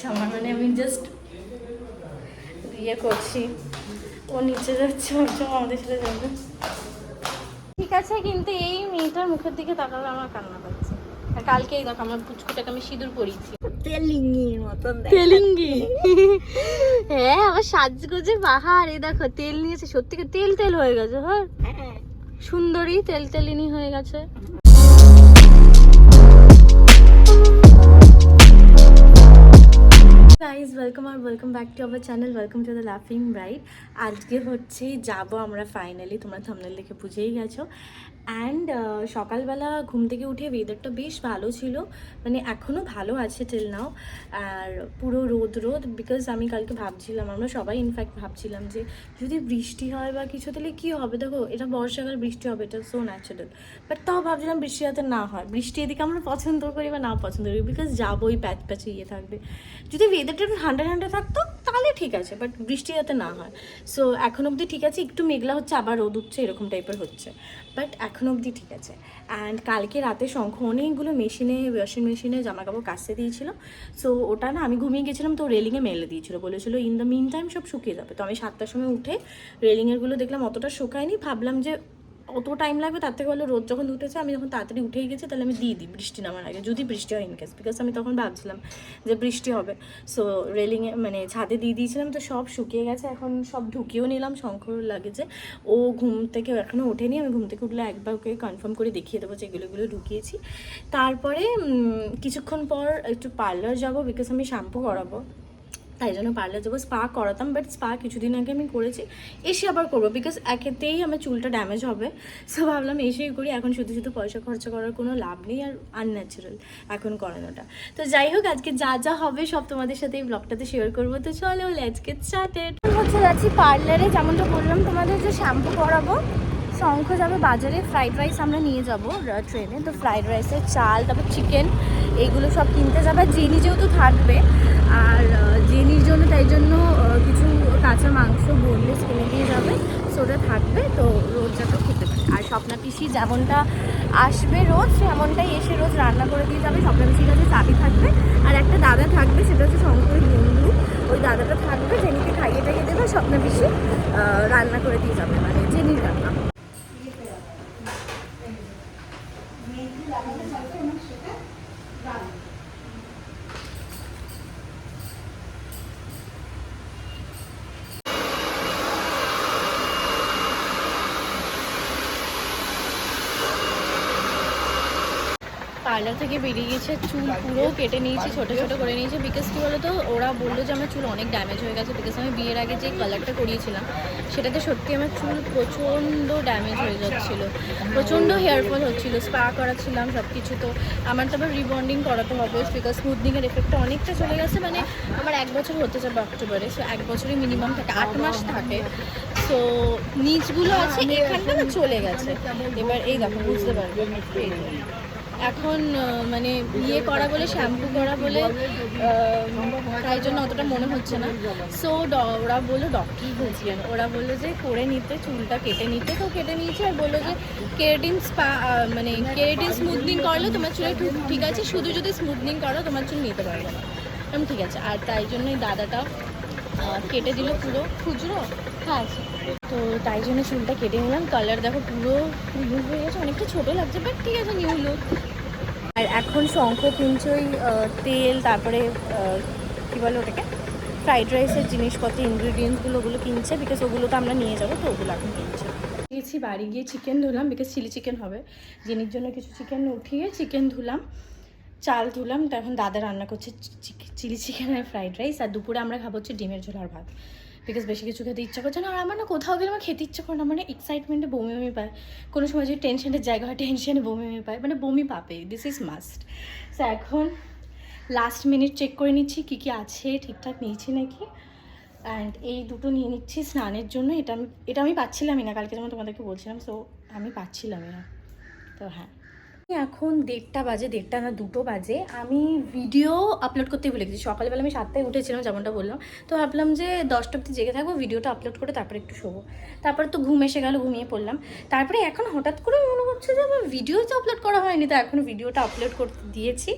যাচ্ছে আমার মানে আমি জাস্ট ইয়ে করছি। ও নিচে যাচ্ছে ওর জন্য আমাদের সাথে যাবে। ঠিক আছে কিন্তু এই মেয়েটার মুখের দিকে তাকালে আমার কান্না পাচ্ছে। আর কালকে এই দেখো আমার পুচকুটাকে আমি সিঁদুর পরিয়েছি। তেলিঙ্গির মতন তেলিঙ্গি? হ্যাঁ আবার সাজগোজের বাহার। এই দেখো তেল নিয়েছে। সত্যি করে তেল তেল হয়ে গেছে হ্যাঁ? হ্যাঁ। সুন্দরী তেল তেলিনি হয়ে গেছে। Guys welcome R welcome back to our channel welcome to the লাফিং ব্রাইট আজকে হচ্ছে যাব আমরা ফাইনালি তোমরা থামনেল দেখে বুঝেই গেছো। অ্যান্ড সকালবেলা ঘুম থেকে উঠে ওয়েদারটা বেশ ভালো ছিল। মানে এখনও ভালো আছে টিল নাও আর পুরো রোদ রোদ বিকজ আমি কালকে ভাবছিলাম, আমরা সবাই ইনফ্যাক্ট ভাবছিলাম যে যদি বৃষ্টি হয় বা কিছু, তাহলে কী হবে? দেখো, এটা বর্ষাকাল, বৃষ্টি হবে, এটা সো ন্যাচারাল বাট তাও ভাবছিলাম বৃষ্টি যাতে না হয়। বৃষ্টি এদিকে আমরা পছন্দ করি বা না পছন্দ করি বিকজ যাবোই প্যাচ, প্যাচে ইয়ে থাকবে। যদি ওয়েদারটা একটু ঠান্ডা ঠান্ডা থাকতো, তাহলে ঠিক আছে বাট বৃষ্টি যাতে না হয়। সো এখন অবধি ঠিক আছে, একটু মেঘলা হচ্ছে, আবার রোদ উঠছে, এরকম টাইপের হচ্ছে। বাট এখন অবধি ঠিক আছে। অ্যান্ড কালকে রাতে শঙ্খ অনেকগুলো মেশিনে ওয়াশিং মেশিনে জামা কাপড় কাচতে দিয়েছিল। সো ওটা না আমি ঘুমিয়ে গেছিলাম তো রেলিংয়ে মেলে দিয়েছিল। বলেছিল ইন দ্য মিন টাইম সব শুকিয়ে যাবে। তো আমি সাতটার সময় উঠে রেলিংয়েরগুলো দেখলাম অতটা শুকায়নি। ভাবলাম যে অত টাইম লাগবে, তার থেকে বলো রোদ যখন উঠেছে, আমি যখন তাড়াতাড়ি উঠেই গেছি, তাহলে আমি দিয়ে দিই বৃষ্টি নামার আগে, যদি বৃষ্টি হয় ইনকেস বিকজ আমি তখন ভাবছিলাম যে বৃষ্টি হবে। সো রেলিংয়ে মানে ছাদে দিয়ে দিয়েছিলাম, তো সব শুকিয়ে গেছে, এখন সব ঢুকিয়েও নিলাম শঙ্কর লাগেছে। ও ঘুম থেকে এখনও ওঠেনি, আমি ঘুম থেকে উঠলে একবার ওকে কনফার্ম করে দেখিয়ে দেবো যে এগুলো এগুলো ঢুকিয়েছি। তারপরে কিছুক্ষণ পর একটু পার্লার যাব বিকজ আমি শ্যাম্পু করাবো। তাই জন্য পার্লার যাব স্পা করাতাম বাট স্পা কিছুদিন আগে আমি করেছি, এসে আবার করব বিকজ একেতেই আমার চুলটা ড্যামেজ হবে। সো ভাবলাম এসেই করি, এখন শুধু শুধু পয়সা খরচা করার কোনো লাভ নেই আর আনন্যাচারাল এখন করানোটা। তো যাই হোক, আজকে যা যা হবে সব তোমাদের সাথে এই ব্লগটাতে শেয়ার করব। তো চলো লেটস স্টার্টেড হচ্ছে যাচ্ছি পার্লারে যেমনটা বললাম, তোমাদের যে শ্যাম্পু করাবো শঙ্খ যাবে বাজারে ফ্রাইড রাইস আমরা নিয়ে যাব ট্রেনে তো ফ্রাইড রাইসের চাল, তারপর চিকেন এগুলো সব কিনতে যাবে। জেনি যেহেতু থাকবে, আর জেনির জন্য তাই জন্য কিছু কাঁচা মাংস বোনলেস কিনে দিয়ে যাবে। সোটা থাকবে, তো রোজ যাতে খেতে পারে আর স্বপ্না পিসি যেমনটা আসবে রোজ সেমনটাই এসে রোজ রান্না করে দিয়ে যাবে। স্বপ্না পিসির কাছে চাবি থাকবে। আর একটা দাদা থাকবে, সেটা হচ্ছে শঙ্করের বন্ধু। ওই দাদাটা থাকবে, জেনিকে খাইয়ে টাইয়ে দেবে। স্বপ্না পিসি রান্না করে দিয়ে যাবে মানে জেনির রান্না। পার্লার থেকে বেরিয়ে গেছে চুল পুরো কেটে নিয়েছি, ছোট ছোট করে নিয়েছি বিকজ কী বলতো, ওরা বলল যে আমার চুল অনেক ড্যামেজ হয়ে গেছে বিকজ আমি বিয়ের আগে যে কালারটা করিয়েছিলাম, সেটাতে সত্যি আমার চুল প্রচণ্ড ড্যামেজ হয়ে যাচ্ছিল, প্রচণ্ড হেয়ার ফল হচ্ছিল স্পা করাচ্ছিলাম সব কিছু তো আমার তো আবার রিবন্ডিং করাতে হবে বিকজ স্মুথনিংয়ের এফেক্টটা অনেকটা চলে গেছে মানে আমার এক বছর হতে যাবে অক্টোবরে সো এক বছরই মিনিমাম থাকে, আট মাস থাকে তো নিচগুলো আছে, এখানটা চলে গেছে, এবার এই দেখো, বুঝতে পারবে। এখন মানে ইয়ে করা বলে, শ্যাম্পু করা বলে তাই জন্য অতটা মনে হচ্ছে না। সো ওরা বলল ডক্টর বলছিলেন ওরা বলল যে, করে নিতে, চুলটা কেটে নিতে। তো কেটে নিয়েছে আর বলল যে, কেরাটিন স্পা মানে কেরাটিন স্মুথনিং করলে তোমার চুলে ঠিক আছে, শুধু যদি স্মুথনিং করো, তোমার চুল নিতে পারবে না। ঠিক আছে। আর তাই জন্যই দাদাটা কেটে দিল পুরো, খুচরো। হ্যাঁ তো তাই জন্য চুলটা কেটে নিলাম। কালার দেখো পুরো নিউ হয়ে গেছে অনেকটা ছোটো লাগছে বাট ঠিক আছে নিউ লুক আর এখন শঙ্খ আহ, তেল তারপরে কী বলে ওটাকে? ফ্রাইড রাইসের জিনিসপত্র ইনগ্রিডিয়েন্টসগুলো ওগুলো কিনছে বিকজ ওগুলো তো আমরা নিয়ে যাব তো ওগুলো এখন কিনছে। গিয়েছি বাড়ি গিয়ে চিকেন ধুলাম বিকজ চিলি চিকেন হবে। জিনির জন্য কিছু চিকেন উঠিয়ে চিকেন ধুলাম চাল ধুলাম তো এখন দাদা রান্না করছে চিলি চিকেন আর ফ্রাইড রাইস আর দুপুরে আমরা খাব হচ্ছে ডিমের ঝোল আর ভাত। বিকজ বেশি কিছু খেতে ইচ্ছা করছে না। আর আমার না কোথাও গেলে আমার খেতে ইচ্ছা করে না। মানে এক্সাইটমেন্টে বমি বমি পায়। কোনো সময় যদি টেনশনের জায়গা হয় টেনশনে বমি বমি পায়। মানে বমি পাবে। দিস ইজ মাস্ট সো এখন লাস্ট মিনিট চেক করে নিচ্ছি, কী কী আছে, ঠিকঠাক নিয়েছি নাকি। অ্যান্ড এই দুটো নিয়ে নিচ্ছি স্নানের জন্য। এটা আমি এটা আমি পাচ্ছিলামই না। কালকে যেমন তোমাদেরকে বলছিলাম সো আমি পাচ্ছিলামই না। তো হ্যাঁ। এখন দেড়টা বাজে, দেড়টা না দুটো বাজে। আমি ভিডিও আপলোড করতে ভুলে গেছি। সকালবেলা আমি সাতটায় উঠেছিলাম, যেমনটা বললাম। তো ভাবলাম যে দশটা অব্দি জেগে থাকব ভিডিওটা আপলোড করে তারপরে একটু শোবো। তারপর তো ঘুম এসে গেল, ঘুমিয়ে পড়লাম। তারপরে এখন হঠাৎ করে মনে হচ্ছে যে আমার ভিডিও তো আপলোড করা হয়নি। তো এখন ভিডিওটা আপলোড করতে দিয়েছি।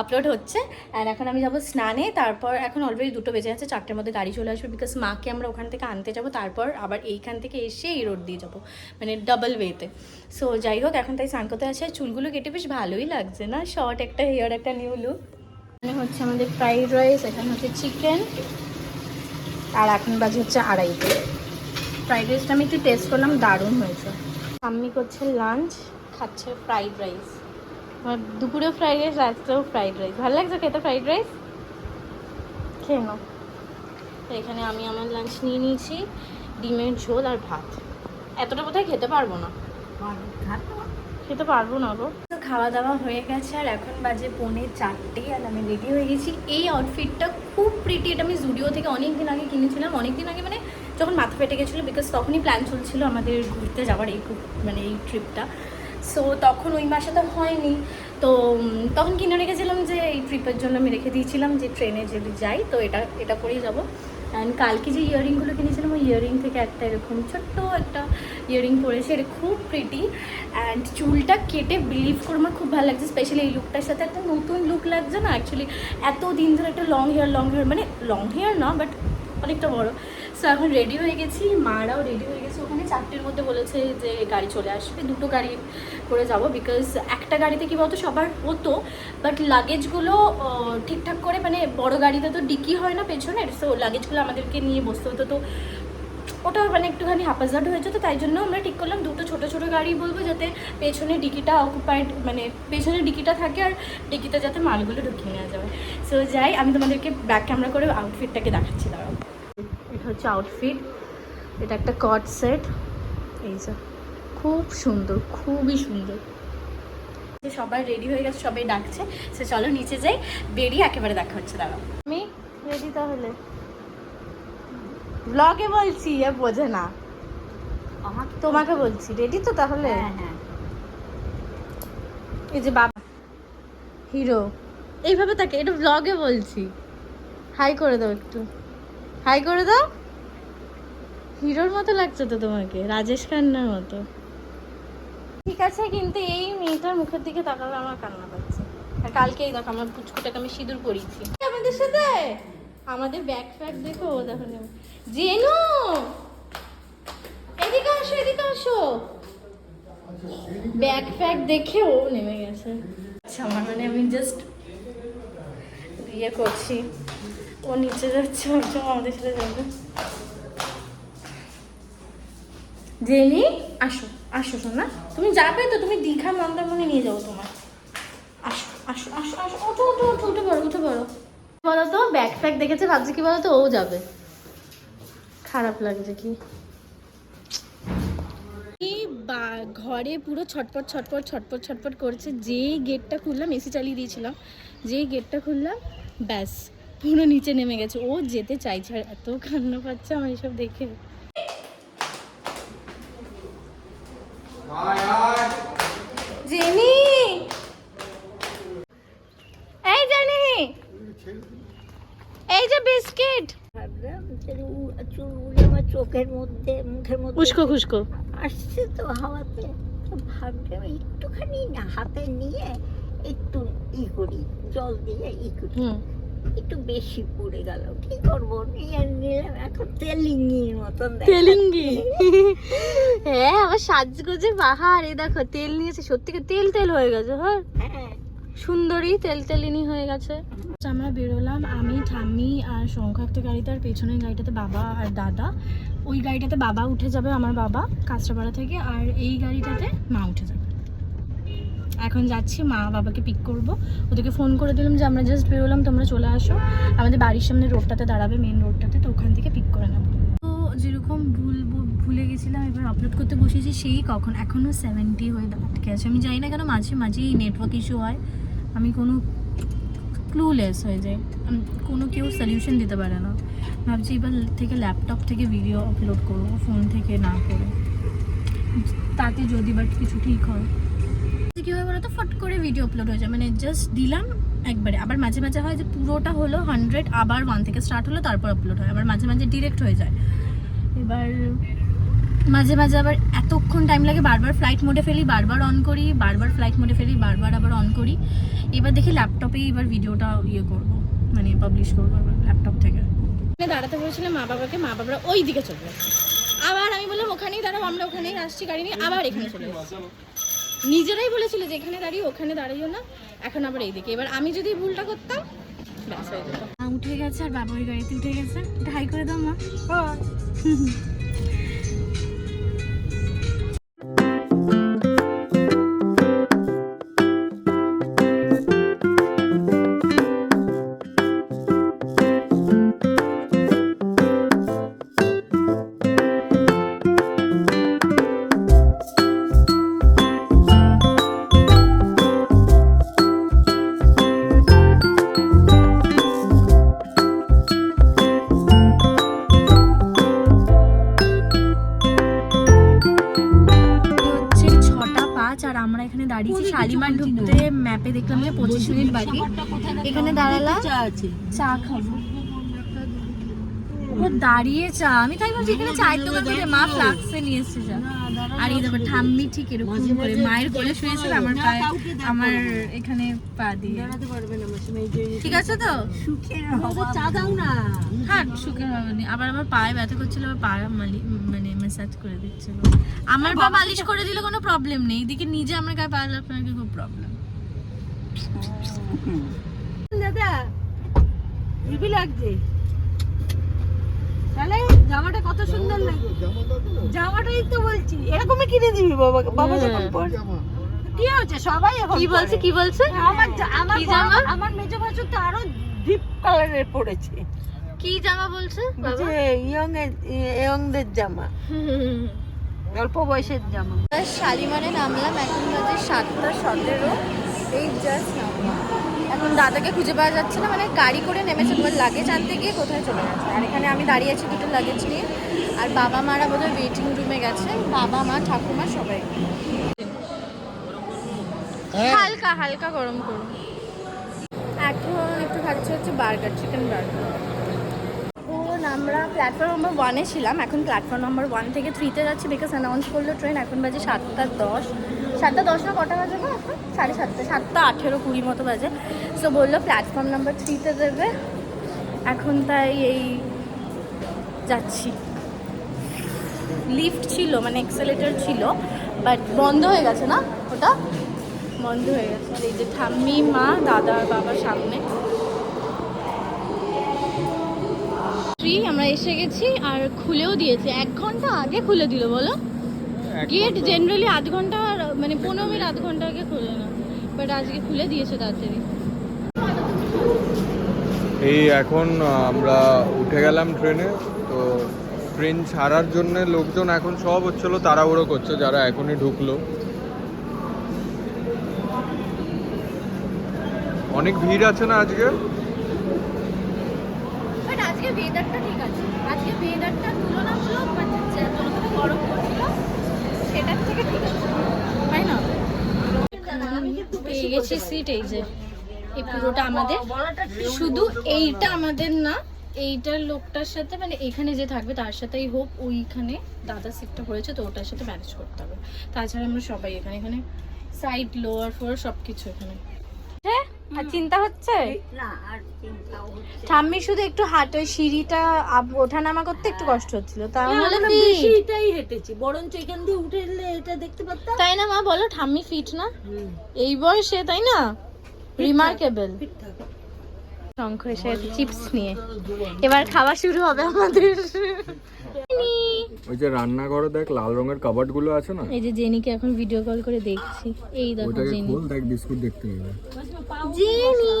আপলোড হচ্ছে। আর এখন আমি যাব স্নানে। তারপর এখন অলরেডি দুটো বেজে আছে চারটের মধ্যে গাড়ি চলে আসবে বিকজ মাকে আমরা ওখান থেকে আনতে যাব। তারপর আবার এইখান থেকে এসে এই রোড দিয়ে যাব মানে ডাবল ওয়েতে সো যাই হোক, এখন তাই স্নান করতে আছে চুলগুলো কেটে বেশ ভালোই লাগছে, না? শর্ট একটা হেয়ার একটা নিউ লুক এখানে হচ্ছে আমাদের ফ্রাইড রাইস এখানে হচ্ছে চিকেন আর এখন বাজে হচ্ছে আড়াইটে ফ্রাইড রাইসটা আমি একটু টেস্ট করলাম, দারুণ হয়েছে। আম্মি করছে লাঞ্চ খাচ্ছে ফ্রাইড রাইস দুপুরেও ফ্রাইড রাইস রাত্রেও ফ্রাইড রাইস ভালো লাগছে খেতে ফ্রাইড রাইস খেয়ে নাও। এখানে আমি আমার লাঞ্চ নিয়ে নিয়েছি, ডিমের ঝোল আর ভাত। এতটা বোধহয় খেতে পারব না। খেতে পারব না গো। খাওয়া দাওয়া হয়ে গেছে, আর এখন বাজে পৌনে চারটে, আর আমি রেডি হয়ে গেছি। এই আউটফিটটা খুব প্রিটি এটা আমি জুডিও থেকে অনেক দিন আগে কিনেছিলাম। অনেক দিন আগে মানে যখন মাথা ফেটে গেছিল বিকজ তখনই প্ল্যান চলছিল আমাদের ঘুরতে যাওয়ার এই মানে এই ট্রিপটা সো তখন ওই মাসে তো হয়নি। তো তখন কিনে রেখেছিলাম যে, এই ট্রিপের জন্য আমি রেখে দিয়েছিলাম যে ট্রেনে যদি যাই, তো এটা এটা করেই যাব। অ্যান্ড কালকে যে ইয়াররিংগুলো কিনেছিলাম, ওই ইয়াররিং থেকে একটা এরকম ছোট্ট একটা ইয়াররিং পরেছে, এটা খুব প্রিটি অ্যান্ড চুলটা কেটে বিলিভ করে, আমার খুব ভালো লাগছে স্পেশালি এই লুকটার সাথে একটা নতুন লুক লাগছে না অ্যাকচুয়ালি এত দিন ধরে একটা লং হেয়ার লং হেয়ার মানে লং হেয়ার না বাট অনেকটা বড়। সো এখন রেডি হয়ে গেছি। মারাও রেডি হয়ে গেছে। ওখানে চারটের মধ্যে বলেছে যে গাড়ি চলে আসবে। দুটো গাড়ি করে যাব বিকজ একটা গাড়িতে কি বলতো, সবার হতো বাট লাগেজগুলো ঠিকঠাক করে মানে বড় গাড়িতে তো ডিকি হয় না পেছনের সো লাগেজগুলো আমাদেরকে নিয়ে বসতে হতো। তো ওটা মানে একটুখানি হাপাজার্ড হয়েছে তো তাই জন্য আমরা ঠিক করলাম দুটো ছোট ছোট গাড়ি বলব যাতে পেছনে ডিকিটা অকুপাইড মানে পেছনে ডিকিটা থাকে আর ডিকিতে যাতে মালগুলো ঢুকিয়ে নেওয়া যাবে। সো যাই, আমি তোমাদেরকে ব্যাক ক্যামেরা করে আউটফিটটাকে দেখাচ্ছি, দাঁড়াও। এটা হচ্ছে আউটফিট এটা একটা কট সেট এই যে খুব সুন্দর খুবই সুন্দর। সবাই রেডি হয়ে গেছে সবাই ডাকছে সে চলো নিচে যাই বেরিয়ে একেবারে দেখা হচ্ছে দাঁড়াও। আমি রেডি তাহলে? ব্লগে বলছি এ বোঝে না। আমাকে তোমাকে বলছি রেডি তো তাহলে? হ্যাঁ এই যে বাবা হিরো এইভাবে তাকে এটা ব্লগে বলছি। হাই করে দাও একটু। হাই করে দাও। হিরোর মতো লাগছে তো তোমাকে রাজেশ খান্নার মতো। ঠিক আছে কিন্তু এই মেয়েটার মুখের দিকে তাকালে আমার কান্না পাচ্ছে। আর কালকে এই দেখো আমার পুচকুটাকে আমি সিঁদুর পরিয়েছি। আমাদের সাথে? আমাদের ব্যাগ ফ্যাগ দেখো ও দেখো নেমে- জেনু! এদিকে আসো এদিকে আসো। ব্যাগ ফ্যাগ দেখে ও নেমে গেছে। আচ্ছা আমার মানে আমি জাস্ট ইয়ে করছি। ও নিচে যাচ্ছে আমাদের সাথে যাবে। জেনি আসো আসো শোনা তুমি যাবে তো, তুমি দীঘা মন্দারমণি নিয়ে যাব তোমার আসো আসো আসো আসো, ওঠো ওঠো ওঠো, উঠে পড়ো উঠে পড়ো। বলো তো ব্যাগ ফ্যাগ দেখেছে, ভাবছি কি বলো তো ও যাবে। খারাপ লাগছে কি? বা- ঘরে পুরো ছটপট ছটপট ছটপট ছটপট করছে। যেই গেটটা খুললাম এসি চালিয়ে দিয়েছিলাম। যেই গেটটা খুললাম, ব্যাস। পুরো নিচে নেমে গেছে। ও যেতে চাইছে আর এত কান্না পাচ্ছে আমার এসব দেখে। জেনি! এই জেনি! এই যে বিস্কিট! চোখের মধ্যে মুখের মধ্যে খুশকো খুশকো আসছে তো হাওয়াতে। ভাবলাম একটুখানি না হাতে নিয়ে একটু ই করি জল দিয়ে ই করি। হুম। একটু বেশি পড়ে গেল। কি করব? নিয়ে নিলাম এখন তেলিঙ্গির মতন তেলিঙ্গি? হ্যাঁ আবার সাজগোজে বাহার। এই দেখো তেল নিয়েছে। সত্যি তেল তেল হয়ে গেছে? হ্যাঁ। হ্যাঁ। সুন্দরী তেল তেলিনি হয়ে গেছে। আমরা বেরোলাম। আমি ঠাম্মি আর শঙ্খাক্ত গাড়িতে আর পেছনের গাড়িটাতে বাবা আর দাদা। ওই গাড়িটাতে বাবা উঠে যাবে আমার বাবা কাঁচরাপাড়া থেকে। আর এই গাড়িটাতে মা উঠে যাবে। এখন যাচ্ছি, মা বাবাকে পিক করব। ওদেরকে ফোন করে দিলাম যে, আমরা জাস্ট বেরোলাম, তোমরা চলে আসো। আমাদের বাড়ির সামনে রোডটাতে দাঁড়াবে মেন রোডটাতে তো ওখান থেকে পিক করে নেব। তো যেরকম ভুল ভুলে গেছিলাম, এবার আপলোড করতে বসেছি, সেই কখন এখনও সেভেন্টি হয়ে আটকে আছে আমি জানি না কেন, মাঝে মাঝেই নেটওয়ার্ক ইস্যু হয়। আমি কোনো ক্লুলেস হয়ে আমি কোনো কেউ সলিউশন দিতে পারে না। ভাবছি এবার থেকে ল্যাপটপ থেকে ভিডিও আপলোড করব ফোন থেকে না করে। তাতে যদি বাট কিছু ঠিক হয়। কি হয় বলতো? ফট করে ভিডিও আপলোড হয়ে যায়। মানে জাস্ট দিলাম একবারে। আবার মাঝে মাঝে হয় যে পুরোটা হলো হান্ড্রেড আবার ওয়ান থেকে স্টার্ট হলো, তারপর আপলোড হয়। আবার মাঝে মাঝে ডিরেক্ট হয়ে যায়। এবার মাঝে মাঝে আবার এতক্ষণ টাইম লাগে, বারবার ফ্লাইট মোডে ফেলি, বারবার অন করি, বারবার ফ্লাইট মোডে ফেলি, বারবার আবার অন করি। এবার দেখি ল্যাপটপেই এবার ভিডিওটা ইয়ে করব মানে পাবলিশ করব ল্যাপটপ থেকে। দাঁড়াতে বলেছিলাম মা বাবাকে, মা বাবারা ওই দিকে চলে আবার আমি বললাম, ওখানেই দাঁড়াও, আমরা ওখানেই আসছি, গাড়ি নিয়ে আবার এখানে চলে নিজেরাই বলেছিল যে এখানে দাঁড়িয়ে ওখানে দাঁড়িয়েও না। এখন আবার এইদিকে। এবার আমি যদি ভুলটা করতাম ব্যাস হয়ে উঠে গেছে আর বাবা ওই গাড়িতে উঠে গেছে। এটা হাই করে দাও মা। আমরা এখানে দাঁড়িয়েছি শালিমার ঢুকতে ম্যাপে দেখলাম যে পঁচিশ মিনিট বাকি। এখানে দাঁড়ালাম চা খাব। ও দাঁড়িয়ে চা। আমি তাই ভাবছি এখানে চায়ের দোকান থেকে মা ফ্লাক্সে নিয়ে এসছে চা আর এই দেখো ঠাম্মি ঠিক এরকম করে মায়ের কোলে শুয়েছিল আমার পায়ে আমার এখানে পা দিয়ে। ঠিক আছে তো? চা দাও না। হ্যাঁ সুখের হবে নি। আবার আমার পায়ে ব্যথা করছিল আবার পা মালি মানে ম্যাসাজ করে দিচ্ছিল। আমার পা মালিশ করে দিলে কোনো প্রবলেম নেই। এদিকে নিজে আমার গায়ে পা লাগলে নাকি খুব প্রবলেম দাদা লাগছে। তাহলে জামাটা কত সুন্দর লাগে। জামাটাই তো বলছি। এরকমই কিনে দিবি বাবাকে বাবা যখন পর কি হচ্ছে? সবাই এখন কি বলছে? কি বলছে? আমার আমার জামা? আমার মেজো ভাসুর তো আরও ডিপ কালারের পড়েছে। কি জামা বলছে যে ইয়ং ইয়ংদের জামা। অল্প বয়সের জামা। শালিমারে নামলাম এখন বাজে সাতটা সতেরো। এই জাস্ট নামলাম। এখন দাদাকে খুঁজে পাওয়া যাচ্ছে না মানে গাড়ি করে নেমেছে তোমার লাগেজ আনতে গিয়ে কোথায় চলে গেছে? আর এখানে আমি দাঁড়িয়ে আছি দুটো লাগেজ নিয়ে। আর বাবা মারা বোধহয় ওয়েটিং রুমে গেছে। বাবা মা ঠাকুমা সবাই। হালকা হালকা গরম করুন। এখন একটু খাচ্ছে হচ্ছে বার্গার চিকেন বার্গার। আমরা প্ল্যাটফর্ম নম্বর ওয়ানে ছিলাম। এখন প্ল্যাটফর্ম নম্বর ওয়ান থেকে থ্রিতে যাচ্ছি বিকজ অ্যানাউন্স করল ট্রেন এখন বাজে সাতটা দশ। সাতটা দশ না কটা বাজে না এখন? সাড়ে সাতটা সাতটা আঠেরো কুড়ি মতো বাজে। সো বলল প্ল্যাটফর্ম নাম্বার থ্রিতে দেবে। এখন তাই এই যাচ্ছি। লিফট ছিল মানে এক্সেলেটার ছিল বাট বন্ধ হয়ে গেছে না ওটা? বন্ধ হয়ে গেছে। আর এই যে ঠাম্মি মা দাদা আর বাবার সামনে। থ্রি আমরা এসে গেছি আর খুলেও দিয়েছে। এক ঘণ্টা আগে খুলে দিল বলো? গেট জেনারেলি আধ ঘণ্টা মানে পনেরো মিনিট আধ ঘণ্টা আগে খুলে না। বাট আজকে খুলে দিয়েছে তাড়াতাড়ি। এই এখন আমরা উঠে গেলাম ট্রেনে তো ট্রেন ছাড়ার জন্য লোকজন এখন সব হচ্ছিল তাড়াহুড়ো করছে যারা এখনই ঢুকলো। অনেক ভিড় আছে না আজকে? বাট আজকে ওয়েদারটা ঠিক আছে। আজকে ওয়েদারটা তুলনামূলক মানে গরম পড়ছিল সেটার থেকে ঠিক আছে তাই না পেয়ে গেছি সিট এই যে। এই পুরোটা আমাদের। শুধু এইটা আমাদের না, এইটার লোকটার সাথে মানে এখানে যে থাকবে তার সাথেই হোক, ওইখানে দাদা সিটটা হয়েছে, তো ওটার সাথে ম্যানেজ করতে হবে। তাছাড়া আমরা সবাই এখানে এখানে সাইড লোয়ার ফোর সব কিছু এখানে। আর চিন্তা হচ্ছে? আর চিন্তাও হচ্ছে। ঠাম্মি শুধু একটু হাট ওই সিঁড়িটা ওঠানামা করতে একটু কষ্ট হচ্ছিল তাহলে। বেশিটাই হেঁটেছি বরঞ্চ এখান দিয়ে উঠে এলে এটা দেখতে পারতাম। তাই না মা? বলো ঠাম্মি ফিট না? এই বয়সে তাই না? রিমার্কেবল শঙ্খ এসে চিপস নিয়ে। এবার খাওয়া শুরু হবে আমাদের। ওই যে রান্নাঘরে দেখ লাল রঙের কাবার্ডগুলো আছে না? এই যে জেনিকে এখন ভিডিও কল করে দেখছি। এই দেখো জেনি। দেখ বিস্কুট দেখতে পাবে। জেনি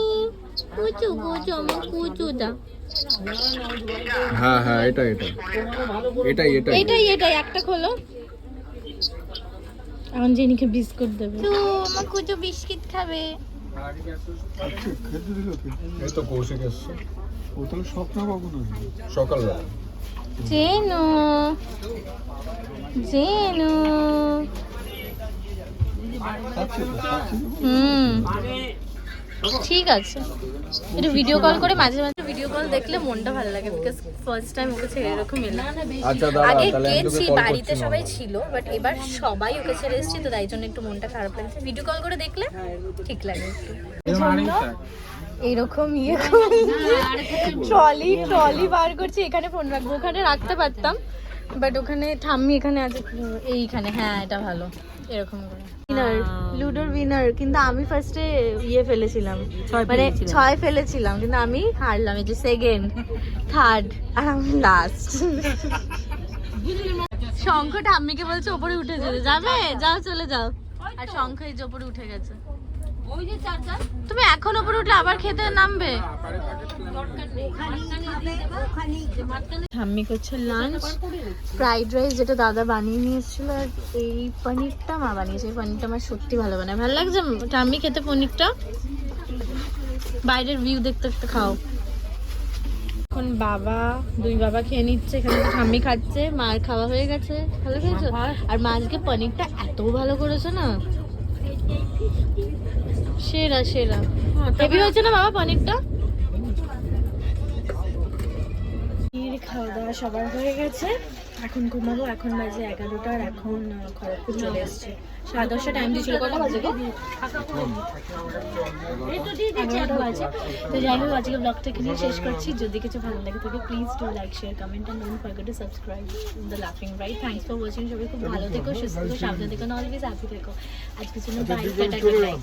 কুচু কুচু আমার কুচুটা। হ্যাঁ হ্যাঁ এটা এটা এটাই এটাই। এটাই এটাই একটা খোলো। এখন জেনিকে বিস্কুট দেবে। তো আমার কুচু বিস্কিট খাবে। এই তো কৌশিক এসছে। ও তাহলে স্বপ্ন কখন সকালবেলা। জেনু জেনু। হুম। ঠিক আছে। একটু ভিডিও কল করে মাঝে মাঝে ভিডিও কল দেখলে মনটা ভালো লাগে বিকজ ফার্স্ট টাইম ওকে ছেড়ে এরকম এলাম। আচ্ছা আগে গেছি বাড়িতে সবাই ছিল বাট এবার সবাই ওকে ছেড়ে এসেছি তো তাই জন্য একটু মনটা খারাপ লাগছে। ভিডিও কল করে দেখলে ঠিক লাগে একটু। এরকম ইয়ে ট্রলি ট্রলি বার করছি এখানে ফোন রাখব। ওখানে রাখতে পারতাম বাট ওখানে ঠাম্মি এখানে আছে এইখানে। হ্যাঁ এটা ভালো। এরকম করে। উইনার লুডোর উইনার কিন্তু আমি ফার্স্টে ইয়ে ফেলেছিলাম। মানে ছয় ফেলেছিলাম কিন্তু আমি হারলাম এই যে সেকেন্ড থার্ড আর আমি লাস্ট শঙ্খটা আম্মিকে বলছে ওপরে উঠে যেতে। যাবে? যাও চলে যাও। আর শঙ্খ এই যে ওপরে উঠে গেছে। তুমি এখন ওপরে উঠলে আবার খেতে নামবে। ঠাম্মি করছে লাঞ্চ ফ্রাইড রাইস যেটা দাদা বানিয়ে নিয়ে এসেছিল আর এই পনিরটা মা বানিয়েছে। এই পনিরটা আমার সত্যি ভালো বানায়। ভালো লাগছে ঠাম্মি খেতে পনিরটা? বাইরের ভিউ দেখতে দেখতে খাও। এখন বাবা দুই বাবা খেয়ে নিচ্ছে এখানে তো ঠাম্মি খাচ্ছে মার খাওয়া হয়ে গেছে। ভালো খেয়েছো? আর মা আজকে পনিরটা এত ভালো করেছে না। সেরা সেরা। হেভি হয়েছে না বাবা পনিরটা? খাওয়া দাওয়া সবার হয়ে গেছে। এখন ঘুমাবো এখন বাজে এগারোটা আর এখন খড়গপুর চলে এসছে। সাড়ে দশটা টাইম দিয়েছিল কটা বাজে এগারোটা বাজে। তো যাই হোক আজকে ব্লগটা এখানেই শেষ করছি। যদি কিছু ভালো লাগে থাকে please do like share comment and don't forget to subscribe the লাফিং রাইট থ্যাংকস ফর ওয়াচিং সবাই খুব ভালো থেকো সুস্থ থেকো সাবধানে থেকো অলওয়েজ হ্যাপি থেকো। আজকের জন্য বাই টাটা গুড নাইট